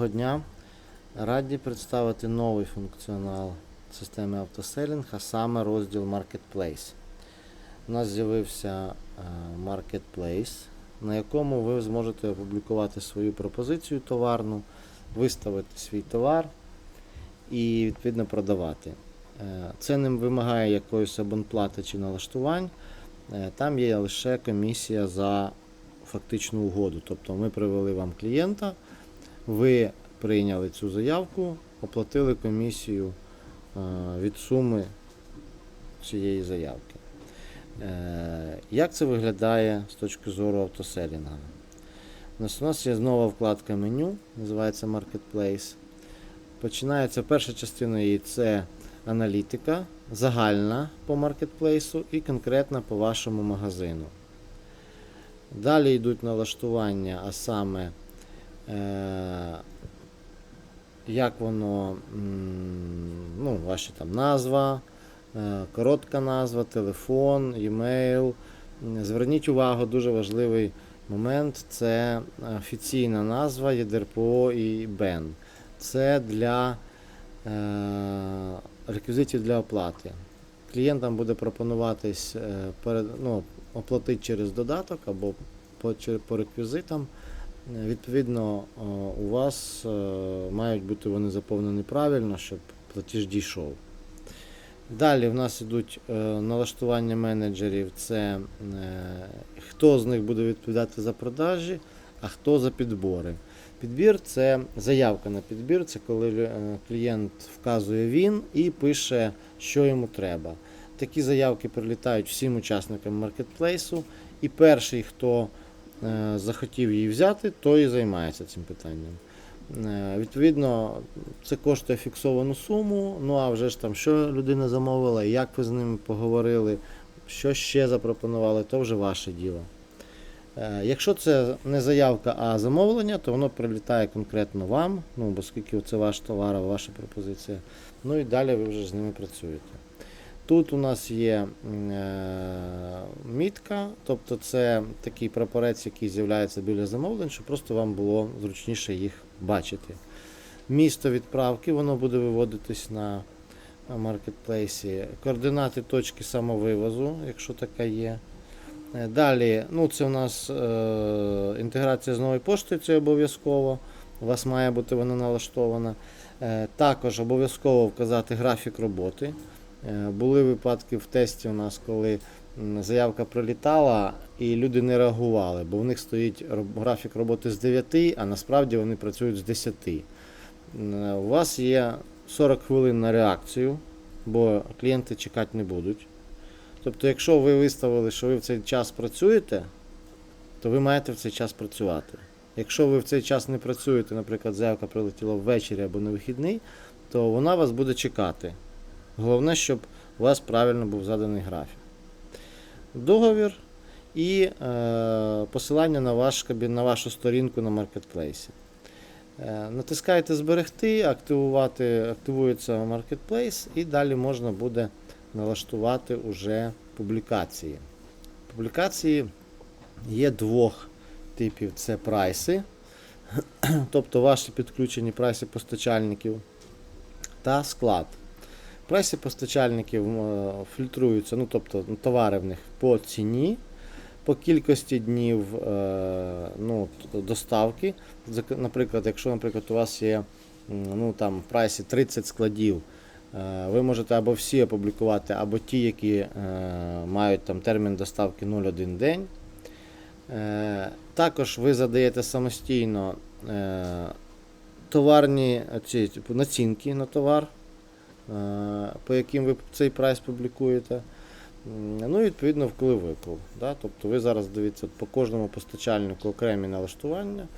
Доброго дня. Раді представити новий функціонал системи автоселінг, а саме розділ Marketplace. У нас з'явився е, Marketplace, на якому ви зможете опублікувати свою пропозицію товарну, виставити свій товар і відповідно продавати. Е, Це не вимагає якоїсь абонплати чи налаштувань. Е, Там є лише комісія за фактичну угоду. Тобто ми привели вам клієнта, ви прийняли цю заявку, оплатили комісію е, від суми цієї заявки. Е, Як це виглядає з точки зору автоселінга? У нас, є нова вкладка меню, називається Marketplace. Починається перша частина її це аналітика, загальна по маркетплейсу і конкретна по вашому магазину. Далі йдуть налаштування, а саме як воно, ну, ваша там назва, е, коротка назва, телефон, e-mail. Зверніть увагу, дуже важливий момент це офіційна назва ЄДРПО і БЕН. Це для е, реквізитів для оплати. Клієнтам буде пропонуватись е, ну, оплатити через додаток або по реквізитам. Е, Відповідно, у вас е, мають бути вони заповнені правильно, щоб платіж дійшов. Далі в нас йдуть е, налаштування менеджерів. Це е, хто з них буде відповідати за продажі, а хто за підбори. Підбір це заявка на підбір, це коли е, клієнт вказує він і пише, що йому треба. Такі заявки прилітають всім учасникам маркетплейсу, і перший, хто е, захотів її взяти, той і займається цим питанням. Е, Відповідно, це коштує фіксовану суму. Ну а вже ж там, що людина замовила, як ви з ними поговорили, що ще запропонували, то вже ваше діло. Е, Якщо це не заявка, а замовлення, то воно прилітає конкретно вам, ну, оскільки це ваш товар, ваша пропозиція. Ну і далі ви вже з ними працюєте. Тут у нас є е, мітка, тобто це такий прапорець, який з'являється біля замовлень, щоб просто вам було зручніше їх бачити. Місто відправки, воно буде виводитись на маркетплейсі. Координати точки самовивозу, якщо така є. Е, Далі, ну це у нас е, інтеграція з новою поштою, це обов'язково. У вас має бути вона налаштована. Е, також обов'язково вказати графік роботи. Е, були випадки в тесті у нас, коли заявка прилітала і люди не реагували, бо в них стоїть графік роботи з 9, а насправді вони працюють з 10. У вас є 40 хвилин на реакцію, бо клієнти чекати не будуть. Тобто, якщо ви виставили, що ви в цей час працюєте, то ви маєте в цей час працювати. Якщо ви в цей час не працюєте, наприклад, заявка прилетіла ввечері або на вихідний, то вона вас буде чекати. Головне, щоб у вас правильно був заданий графік. Договір і е, посилання на, ваш, на вашу сторінку на маркетплейсі. Е, натискаєте зберегти, активувати, активується маркетплейс, і далі можна буде налаштувати уже публікації. Публікації є двох типів: це прайси, тобто ваші підключені прайси постачальників та склад. Прайси постачальників е, фільтруються, ну тобто товари в них по ціні, по кількості днів е, ну, доставки. Наприклад, якщо наприклад, у вас є ну, там, в прайсі 30 складів, е, ви можете або всі опублікувати, або ті, які мають там, термін доставки 0,1 день. Також ви задаєте самостійно товарні ці, типу, націнки на товар, по яким ви цей прайс публікуєте. Ну і відповідно вклив-виклив. Да? Тобто ви зараз дивіться по кожному постачальнику окремі налаштування.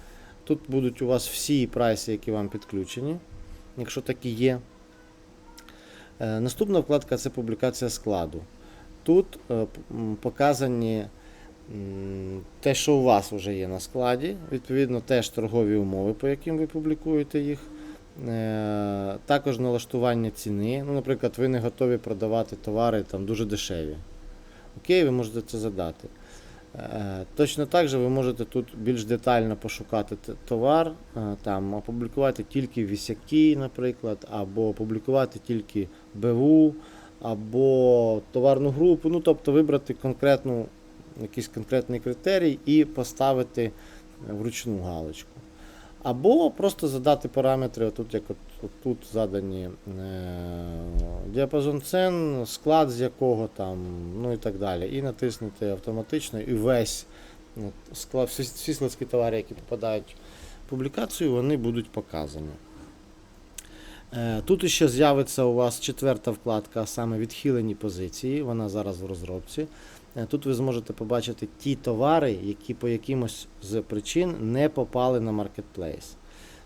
Тут будуть у вас всі прайси, які вам підключені, якщо такі є. Е, Наступна вкладка це публікація складу. Тут е, показані те, що у вас вже є на складі, відповідно, теж торгові умови, по яким ви публікуєте їх. Е, Також налаштування ціни. Ну, наприклад, ви не готові продавати товари там дуже дешеві. Окей, ви можете це задати. Е, Точно так же ви можете тут більш детально пошукати товар, е, там опублікувати тільки вісяки, наприклад, або опублікувати тільки БУ, або товарну групу, ну тобто вибрати конкретну, якийсь конкретний критерій і поставити вручну галочку. Або просто задати параметри, отут, як от, от тут задані е, діапазон цен, склад з якого там, ну і так далі. І натиснути автоматично і весь склад, всі, всі складські товари, які попадають в публікацію, вони будуть показані. Е, Тут ще з'явиться у вас четверта вкладка, саме відхилені позиції. Вона зараз в розробці. Е, Тут ви зможете побачити ті товари, які по якимось з причин не попали на маркетплейс.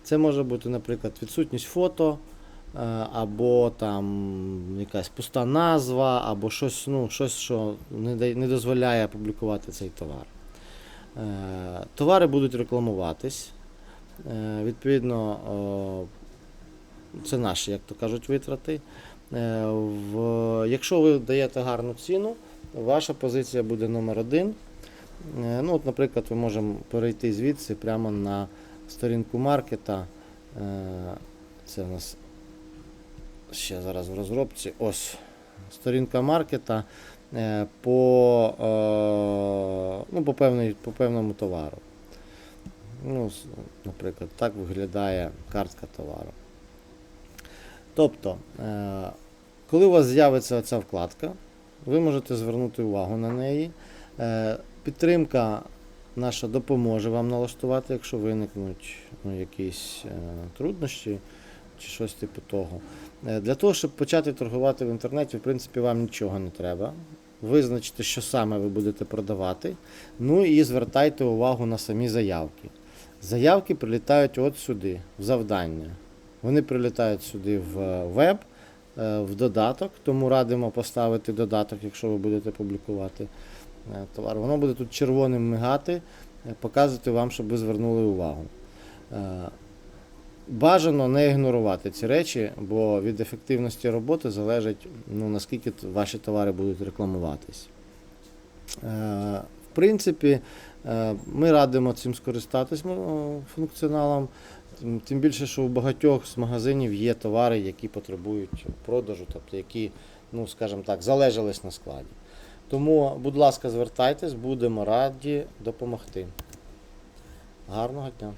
Це може бути, наприклад, відсутність фото, е, або там якась пуста назва, або щось, ну, щось що не, дозволяє публікувати цей товар. Е, Товари будуть рекламуватись. Відповідно, це наші, як то кажуть, витрати. Якщо ви даєте гарну ціну, ваша позиція буде номер один. Е, Ну, от, наприклад, ми можемо перейти звідси прямо на сторінку маркета. Е, Це у нас ще зараз в розробці. Ось сторінка маркета е, по, ну, по, певний, по певному товару. Ну, наприклад, так виглядає картка товару. Тобто, коли у вас з'явиться ця вкладка, ви можете звернути увагу на неї. Е, Підтримка наша допоможе вам налаштувати, якщо виникнуть ну, якісь е, труднощі чи щось типу того. Е, Для того, щоб почати торгувати в інтернеті, в принципі, вам нічого не треба. Визначте, що саме ви будете продавати. Ну і звертайте увагу на самі заявки. Заявки прилітають от сюди, в завдання. Вони прилітають сюди в веб, в додаток, тому радимо поставити додаток, якщо ви будете публікувати е, товар. Воно буде тут червоним мигати, е, показувати вам, щоб ви звернули увагу. Е, Бажано не ігнорувати ці речі, бо від ефективності роботи залежить, ну, наскільки ваші товари будуть рекламуватись. Е, В принципі, е, ми радимо цим скористатись функціоналом. Тим- більше, що у багатьох з магазинів є товари, які потребують продажу, тобто які, ну скажімо так, залежались на складі. Тому, будь ласка, звертайтесь, будемо раді допомогти. Гарного дня!